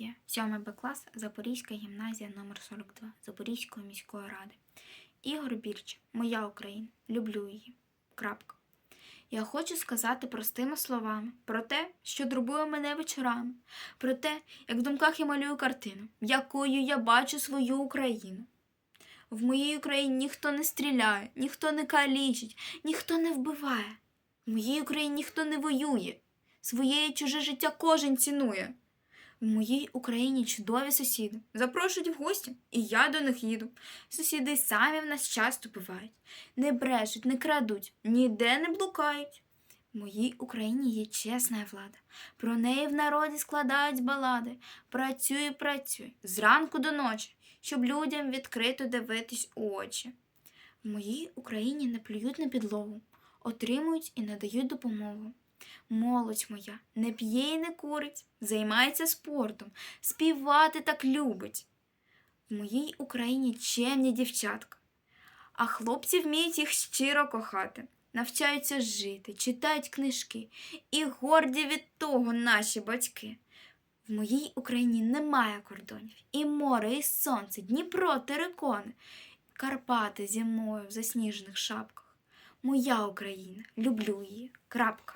Софія, 7 Б клас, Запорізька гімназія номер 42 Запорізької міської ради. Ігор Бірч, моя Україна, люблю її. Крапка. Я хочу сказати простими словами про те, що турбує мене вечорами, про те, як в думках я малюю картину, якою я бачу свою Україну. В моїй Україні ніхто не стріляє, ніхто не калічить, ніхто не вбиває. В моїй Україні ніхто не воює. Своє і чуже життя кожен цінує. В моїй Україні чудові сусіди. Запрошують в гості, і я до них їду. Сусіди самі в нас часто бувають. Не брешуть, не крадуть, ніде не блукають. В моїй Україні є чесна влада. Про неї в народі складають балади. Працюй, працюй, зранку до ночі, щоб людям відкрито дивитись у очі. В моїй Україні не плюють на підлогу, отримують і надають допомогу. Молодь моя не п'є і не курить, займається спортом, співати так любить. В моїй Україні чемні дівчатка, а хлопці вміють їх щиро кохати, навчаються жити, читають книжки і горді від того наші батьки. В моїй Україні немає кордонів, і море, і сонце, Дніпро, терикони, Карпати зимою в засніжених шапках. Моя Україна, люблю її. Крапка.